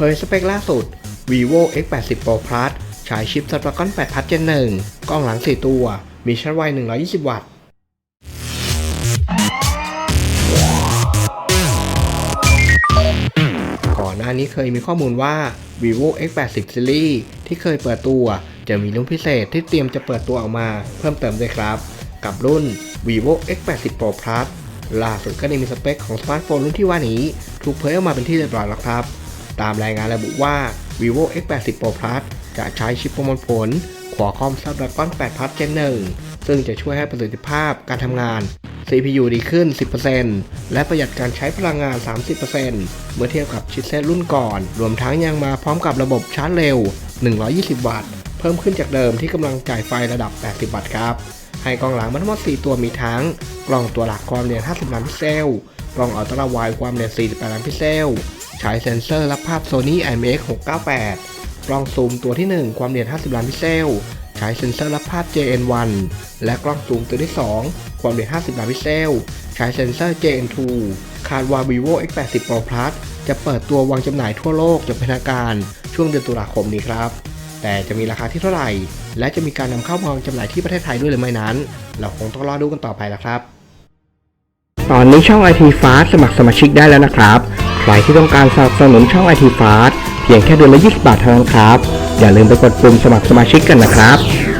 เผยสเปคล่าสุด vivo x80 pro plus ฉายชิป Snapdragon 8 plus gen 1กล้องหลัง 4 ตัว มีชาร์จไว 120 วัตต์ก่อนหน้านี้เคยมีข้อมูลว่า vivo x80 series ที่เคยเปิดตัว จะมีรุ่นพิเศษที่เตรียมจะเปิดตัวออกมาเพิ่มเติมด้วยครับ กับรุ่น vivo x80 pro plus ล่าสุดก็ได้มีสเปคของสมาร์ทโฟนรุ่นที่ว่านี้ ถูกเผยออกมาเป็นที่เรียบร้อยแล้วครับ ตามรายงานระบุว่า vivo x80 pro plus จะใช้ชิปประมวลผล Qualcomm Snapdragon 8 plus Gen 1 ซึ่งจะช่วยให้ประสิทธิภาพการทำงาน CPU ดีขึ้น 10%และประหยัดการใช้พลังงาน 30%เมื่อเทียบกับชิปเซตรุ่นก่อน รวมทั้งยังมาพร้อมกับระบบชาร์จเร็ว 120 วัตต์ เพิ่มขึ้นจากเดิมที่กำลังจ่ายไฟระดับ 80 วัตต์ครับ ให้กล้องหลังมันทั้งหมด 4 ตัวมีทั้ง กล้องตัวหลักความเนียน50 ล้านพิกเซล กล้องอัลตร้าไวด์ความเนียน48 ล้านพิกเซลใช้เซ็นเซอร์รับภาพ Sony IMX 698 กล้องซูมตัวที่ 1 ความเนียน50 ล้านพิกเซลใช้เซ็นเซอร์รับภาพ JN1 และกล้องซูมตัวที่ 2 ความเร็ว50 ล้านพิกเซลใช้เซ็นเซอร์ JN2 คาดว่า vivo x80 pro plus จะเปิดตัววางจำหน่ายทั่วโลกอย่างเป็นทางการช่วงเดือนตุลาคมนี้ครับ แต่จะมีราคาที่เท่าไหร่ และจะมีการนำเข้าวางจำหน่ายที่ประเทศไทยด้วยหรือไม่นั้น เราคงต้องรอดูกันต่อไปละครับ ตอนนี้ช่อง IT Fast สมัครสมาชิกได้แล้วนะครับ ใครที่ต้องการสนับสนุนช่อง IT Fast เพียงแค่เดือนละ20บาทเท่านั้นครับ อย่าลืมไปกดปุ่มสมัครสมาชิกกันนะครับ